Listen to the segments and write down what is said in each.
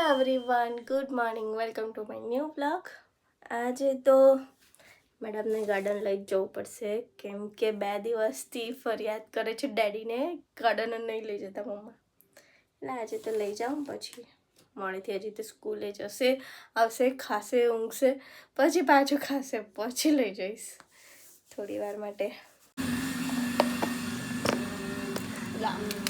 Hello everyone good morning welcome to my new blog આજે તો મેડમને garden લઈ જવું પડશે. કેમ કે બે દિવસથી ફરિયાદ કરે છે ડેડીને. ગાર્ડન નહીં લઈ જતા મમ્મા. એટલે આજે તો લઈ જાઉં પછી. મોડેથી હજી તો સ્કૂલે જશે, આવશે, ખાશે, ઊંઘશે, પછી પાછું ખાશે, પછી લઈ જઈશ. થોડી વાર માટે. લાવ.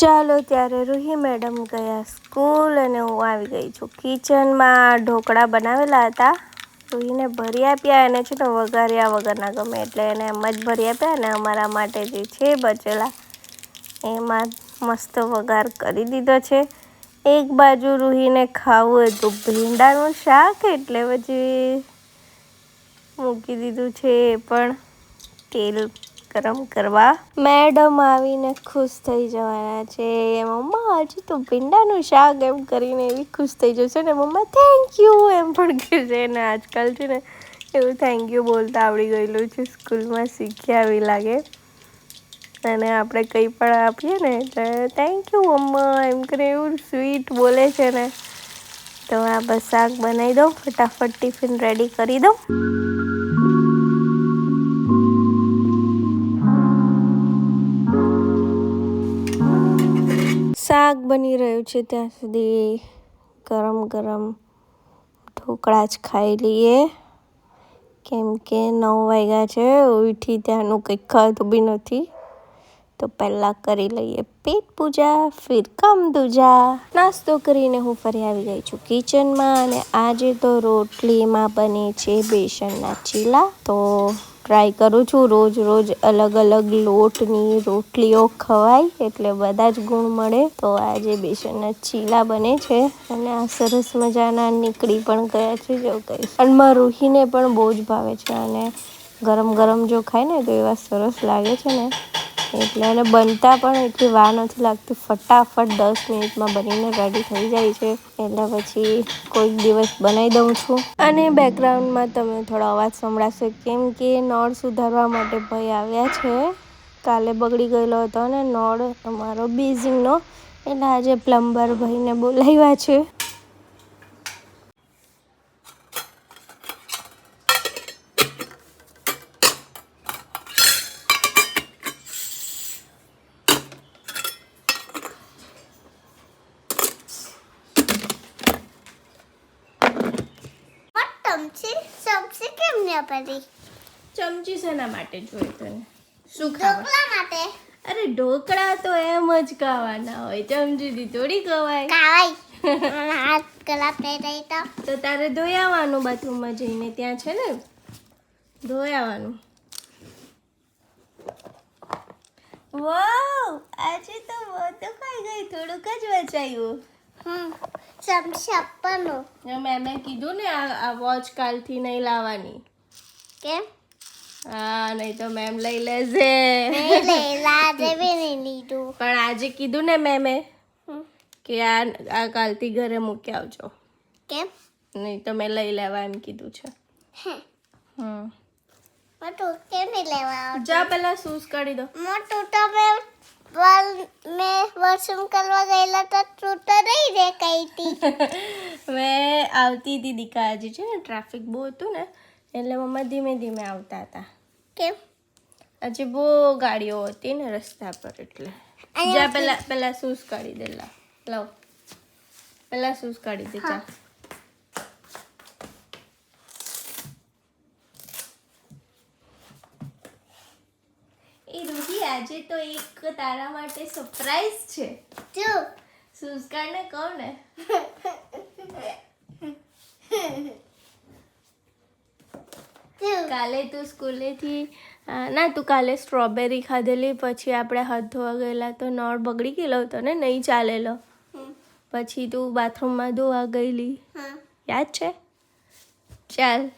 ચાલો ત્યારે રૂહી મેડમ ગયા સ્કૂલ અને હું આવી ગઈ છું. કિચનમાં ઢોકળા બનાવેલા હતા. રૂહીને ભરી આપ્યા. એને છે ને વઘાર્યા વગરના ગમે એટલે એને એમ જ ભરી આપ્યા અને અમારા માટે જે છે બચેલા. એમાં મસ્ત વઘાર કરી દીધો છે. એક બાજુ રૂહીને ખાવું હતું ભીંડાનું શાક એટલે પછી મૂકી દીધું છે એ પણ તેલ ગરમ કરવા. મેડમ આવીને ખુશ થઈ જવાના છે. મમ્મા, હજી તો ભીંડાનું શાક એમ કરીને એવી ખુશ થઈ જશે ને મમ્મા. થેન્ક યુ એમ પણ કહે છે. ને આજકાલ છે ને એવું થેન્ક યુ બોલતા આવડી ગયેલું છે. સ્કૂલમાં શીખ્યા આવી લાગે. અને આપણે કંઈ પણ આપીએ ને એટલે થેન્ક યુ મમ્મા એમ કરીને એવું સ્વીટ બોલે છે ને. તો આ બસ શાક બનાવી દઉં. ફટાફટ ટિફિન રેડી કરી દઉં. શાક બની રહ્યું છે ત્યાં સુધી ગરમ ગરમ ઢોકળા જ ખાઈ લઈએ. કેમ કે નવ વાગ્યા છે, ઉઠી ત્યાંનું કંઈક ખાધું બી નથી. તો પહેલાં કરી લઈએ પેટ પૂજા, ફિર કામ દૂજા નાસ્તો કરીને હું ફરી આવી ગઈ છું કિચનમાં અને આજે તો રોટલીમાં બને છે બેસનના ચીલા. તો ટ્રાય કરું છું રોજ રોજ અલગ અલગ લોટની રોટલીઓ ખવાય એટલે બધા જ ગુણ મળે. તો આજે બેસનના ચીલા બને છે અને આ સરસ મજાના નીકળી પણ ગયા છે જો કહીશ અને માં રૂહીને પણ બહુ જ ભાવે છે અને ગરમ ગરમ જો ખાય ને તો એવા સરસ લાગે છે ને. એટલે અને બનતા પણ એટલી વાર નથી લાગતી. ફટાફટ દસ મિનિટમાં બનીને રેડી થઈ જાય છે. એટલે પછી કોઈક દિવસ બનાવી દઉં છું. અને બેકગ્રાઉન્ડમાં તમે થોડો અવાજ સંભળાશો કેમ કે નળ સુધારવા માટે ભાઈ આવ્યા છે. કાલે બગડી ગયેલો હતો અને નળ અમારો બેઝિંગનો એટલે આજે પ્લમ્બર ભાઈને બોલાવ્યા છે. સબ્જી કેમ ન પડી ચમચી શેના માટે જોઈએ તને? શું ઢોકળા માટે. અરે ઢોકળા તો એમ જ ખાવાના હોય. ચમચીથી થોડી ખવાય. ખાવાય. હાથ કલા પહેરાઈ તો. તો તારે ધોઈ આવવાનું બાથરૂમમાં જઈને ત્યાં છે ને? ધોઈ આવવાનું વાવ આજે તો બધું ખાઈ ગઈ થોડુંક જ વચાયું હમ. ચમચી આપવાનું. મેમે કીધું ને આ આ વોચ કાલથી નહીં લાવવાની. કેમ? હા નહીં તો મેમ લઈ લીધું. પણ આજે કીધું ને મેમે. કે આ આ કાલથી ઘરે મૂકી આવજો. કેમ? નહીં તો મેં લઈ લેવા એમ કીધું છે. હમ. જા પેલા શૂઝ કાઢી દો. મોટું તો વાલ મેં વોશરૂમ કરવા ગયેલા તો તું તો નહીં રે કઈ હતી મેં આવતી હતી દીકા આજે છે ને ટ્રાફિક બહુ હતું ને એટલે મમ્મા ધીમે ધીમે આવતા હતા. કેમ? આજે બહુ ગાડીઓ હતી ને રસ્તા પર એટલે. જ્યાં પહેલાં પેલા શૂઝ કાઢી દેલા લાવ. પહેલાં શૂઝ કાઢી દે જા એ રૂહી આજે તો એક તારા માટે સરપ્રાઈઝ છે. શૂઝ કાઢને કહું ને. કાલે તું સ્કૂલેથી ના તું કાલે સ્ટ્રોબેરી ખાધેલી પછી આપણે હાથ ધોવા ગયેલા તો નળ બગડી ગયેલો હતો ને નહીં ચાલેલો. પછી તું બાથરૂમમાં ધોવા ગયેલી. યાદ છે? ચાલ.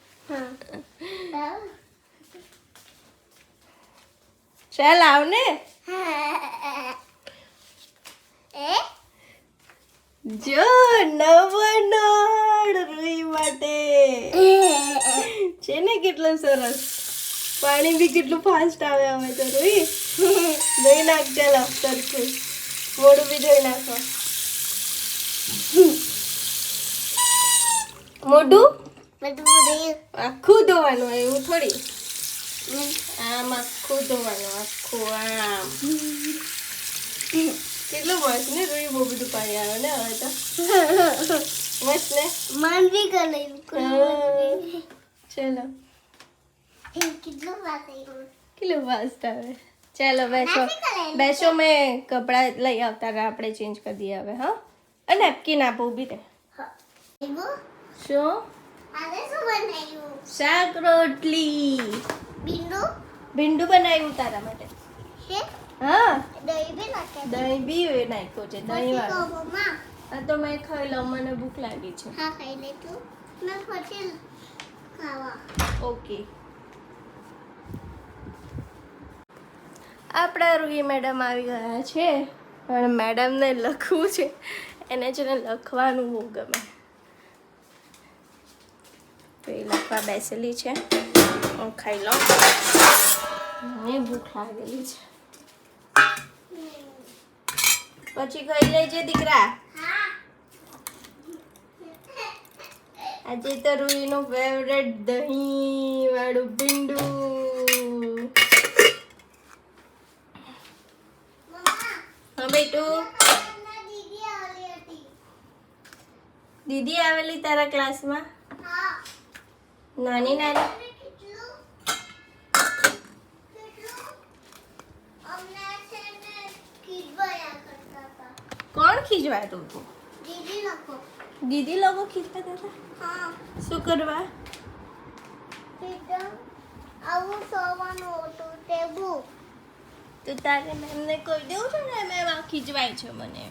હા. ચાલ આવ ને જો નવો નળ રૂઈ માટે છે ને કેટલો સરસ પાણી બી કેટલું ફાસ્ટ આવે અમે તો રૂઈ ધોઈ નાખ ચાલો સરખું મોઢું બી ધોઈ નાખો મોઢું આખું ધોવાનું એવું થોડી આમ આખું ધોવાનું આખું આમ. કેટલું મસ્ત ને રૂઈ બહુ બધું પાણી આવે ને હવે તો. મસ્ત ને? મન ગઈ ચલો. કેટલું કેટલું ફાસ્ટ આવે? ચાલો બેસો. બેસો મેં કપડાં લઈ આવતા આપણે ચેન્જ કરી દઈએ હવે હા? અને નેપકિન આપો ઊભી રહે. શું? શાક રોટલી. બિંદુ? ભીંડું બનાવ્યું તારા માટે. હા? દહીં બી નાખે દહીં બી નાખ્યો છે દહીં વાળું. તો મેં ખાઈ લઉં મને ભૂખ લાગી છે. હા ખાઈ લે તું. મેં પછી ખાવા. ઓકે. આપણા રૂહી મેડમ આવી ગયા છે પણ મેડમને લખવું છે. એને છે ને લખવાનું બહુ ગમે. તો એ લખવા બેસેલી છે. હું ખાઈ લઉં મને ભૂખ લાગેલી છે. પછી ખાઈ લેજે દીકરા. હા આજે તો રૂહીનું ફેવરેટ દહીં વાળું ભીંડું. મમ્મા હા બેટુ દીદી આવી હતી દીદી આવેલી તારા ક્લાસમાં નાની નાની અમને કેટલું કેટલું અમને છે ને ખીજવાયા કરતા હતા કોણ ખીજવાતું હતું દીદી લોકો. દીદી લોકો ખીજવાતા હતા? હા. શું કરવા? આવું સોવાનું હતું તે બુક તો તારે મેમને કહી દેવું છે ને મેમ આ ખીજવાય છે મને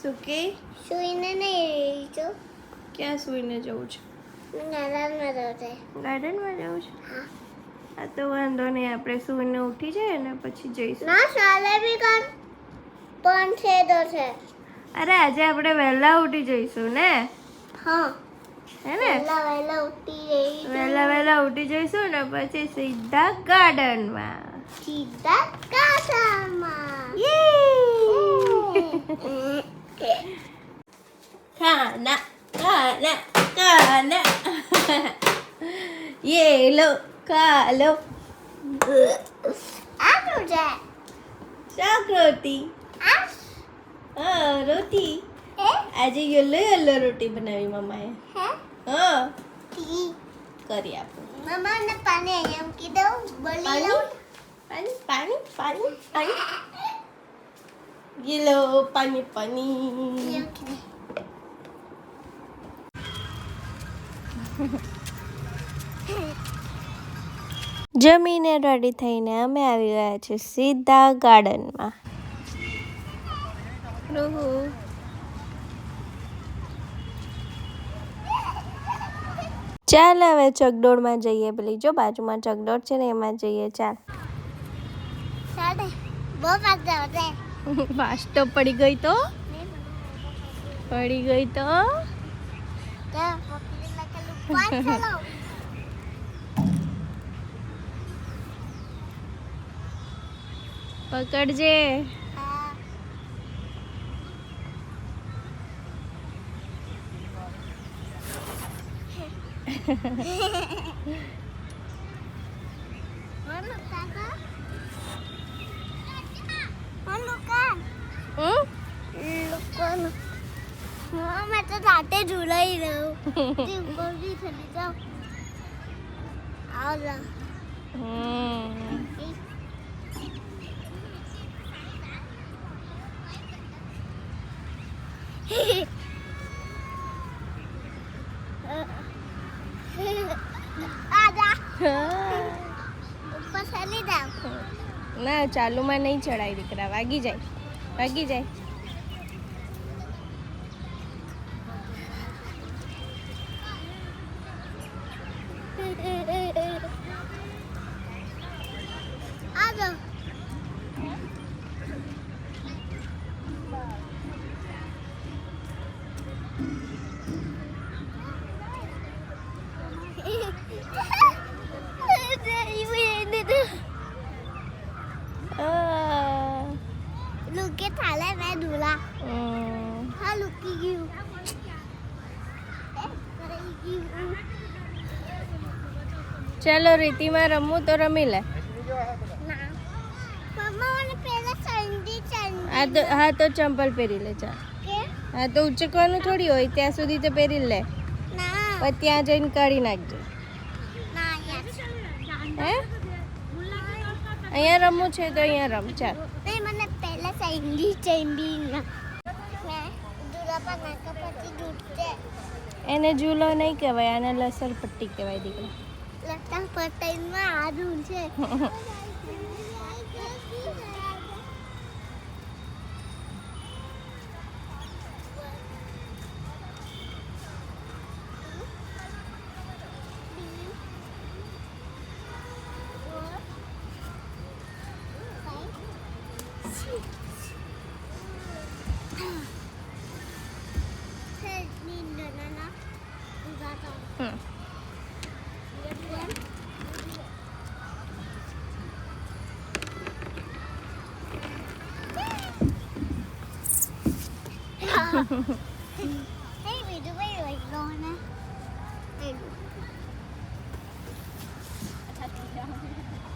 શું કે? સુઈને નહીં છું. ક્યાં સુઈને જવું છે? જવું રહે ગાર્ડનમાં જવું છે? હા. આ તો વાંધો નહીં આપણે સૂઈને ઉઠી જાય ને પછી જઈશું. ના ચાલે બી કર પણ છે તો છે. અરે આજે આપણે વહેલા ઉઠી જઈશું ને? હા. હે ને? વહેલા વહેલા ઉઠી જઈશું. વહેલા વહેલા ઉઠી જઈશું ને પછી સીધા ગાર્ડનમાં. સીધા ગાર્ડનમાં. યે! ખાના ખાના ખાના યે લો ખા લો. આ શું છે. પ્રકૃતિ રોટી. આજે યલો યલો રોટી બનાવી મમ્માએ હે? કરી આપો. મમ્મા ને પાણી એમ દઉં? બળી પાણી? લઉં પાણી? પાણી? પાણી? પાણી? યલો પાણી પાણી. જમીને રેડી થઈને અમે આવી ગયા છીએ સીધા ગાર્ડનમાં ચાલ હવે ચકડોળમાં જઈએ પેલી. જો બાજુમાં ચકડોળ છે ને એમાં જઈએ ચાલ. ફાસ્ટ તો પડી ગઈ તો? પડી ગઈ તો? પકડજે. હા Mana kakak? Mana kan? હમ Lukan. હા મેં તો રાતે ઝુલાઈ રહ્યું તે ઉપર બી ચડી જાઉં આવલા હમ જાવ ના ચાલુમાં નહીં ચડાય દીકરા વાગી જાય વાગી જાય આ જો આ, લુકે થાલે મેં દુલા હમ. હા લુકી ગયું રહી ગયું ચાલો રીતિમાં રમવું તો રમી લે. સંડી તો હા તો ચંપલ પહેરી લે ચાલ. હા તો ઉચકવાનું થોડી હોય ત્યાં સુધી તો પહેરી લે. ત્યાં જઈને કાઢી નાખજો. હે? અહીંયા રમવું છે તો અહીંયા રમ ચાલ. મને પહેલા એને ઝૂલો નહીં કહેવાય આને લસર પટ્ટી કહેવાય દીકરા. પટેલમાં આદું છે.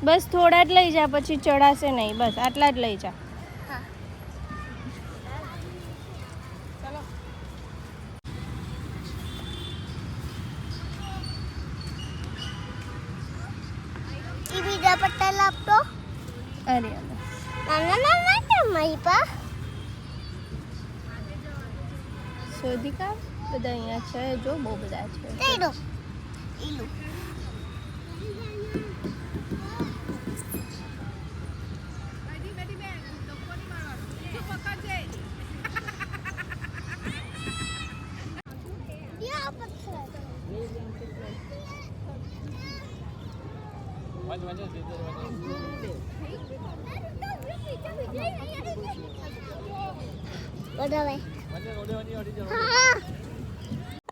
બસ થોડા જ લઈ જા પછી ચડાશે નહીં. બસ આટલા જ લઈ જા. પટ્ટા લાપટો? અરે ના મારી પા. શોધી કાઢ બધા અહીંયા છે જો બહુ બધા છે.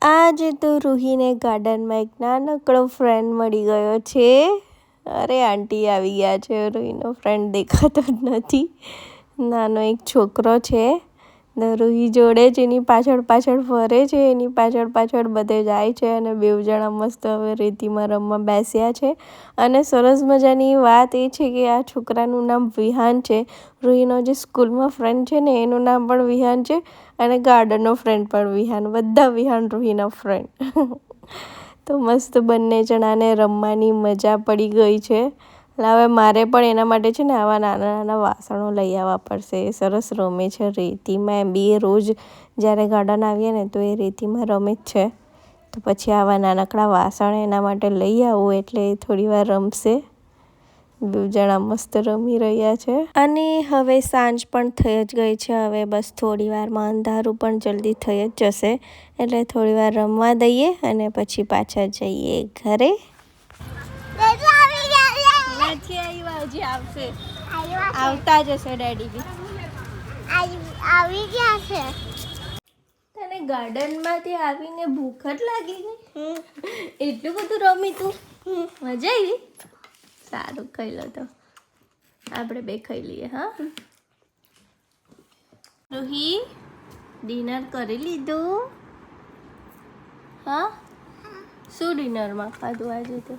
આજે તો રૂહીને ગાર્ડનમાં એક નાનકડો ફ્રેન્ડ મળી ગયો છે. અરે, આંટી આવી ગયા છે. રૂહીનો ફ્રેન્ડ દેખાતો જ નથી. નાનો એક છોકરો છે. રૂહી જોડે જ એની પાછળ પાછળ ફરે છે, એની પાછળ પાછળ બધે જાય છે અને બેવ જણા મસ્ત હવે રેતીમાં રમવા બેસ્યા છે. અને સરસ મજાની વાત એ છે કે આ છોકરાનું નામ વિહાન છે. રૂહીનો જે સ્કૂલમાં ફ્રેન્ડ છે ને, એનું નામ પણ વિહાન છે અને ગાર્ડનનો ફ્રેન્ડ પણ વિહાન, બધા વિહાન રૂહીના ફ્રેન્ડ તો મસ્ત બંને જણાને રમવાની મજા પડી ગઈ છે. એટલે હવે મારે પણ એના માટે છે ને આવા નાના નાના વાસણો લઈ આવવા પડશે. એ સરસ રમે છે રેતીમાં. એમ બી રોજ જ્યારે ગાર્ડન આવીએ ને તો એ રેતીમાં રમે જ છે. તો પછી આવા નાનકડા વાસણ એના માટે લઈ આવું એટલે એ થોડી વાર રમશે. જણા મસ્ત રમી રહ્યા છે. અને હવે સાંજ પણ થઈ જ ગઈ છે. હવે બસ થોડી વારમાં અંધારું પણ જલ્દી થઈ જ જશે. એટલે થોડી વાર રમવા દઈએ અને પછી પાછા જઈએ ઘરે રેડી આવી ગયા નથી આવ્યા હજી આવશે. આવ્યા આવતા જશે ડેડી બી. આવી આવી ગયા છે. તને ગાર્ડનમાંથી આવીને ભૂખ જ લાગી ગઈ? એટલું બધું રમી તું? મજા આવી? સારું ખાઈ લો તો. આપણે બે ખાઈ લઈએ હા? રૂહી ડિનર કરી લીધું? હા? શું ડિનરમાં ખાધું આજે તો?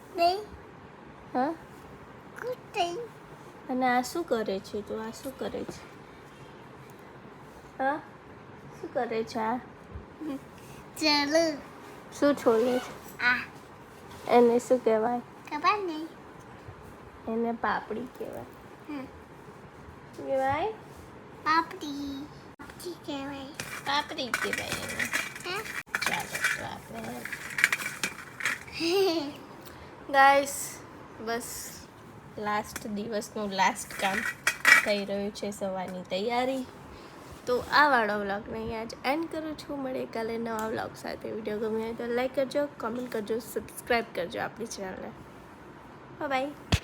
હા? અને આ શું કરે છે તું? આ શું કરે છે? હા? શું કરે છે આ? ચલો. શું છોલે છે? આ. એને શું કહેવાય? ખબર નહીં. એને પાપડી કહેવાય. કહેવાય? પાપડી. પાપડી કહેવાય. પાપડી કહેવાય એને. ચાલો તો આપણે ગાઈસ બસ. લાસ્ટ દિવસનું લાસ્ટ કામ થઈ રહ્યું છે સવારની તૈયારી. તો આ વાળો વ્લોગને અહીંયા જ એન્ડ કરું છું. મળે કાલે નવા વ્લોગ સાથે. વીડિયો ગમ્યો હોય તો લાઈક કરજો કોમેન્ટ કરજો સબસ્ક્રાઈબ કરજો આપણી ચેનલને બાય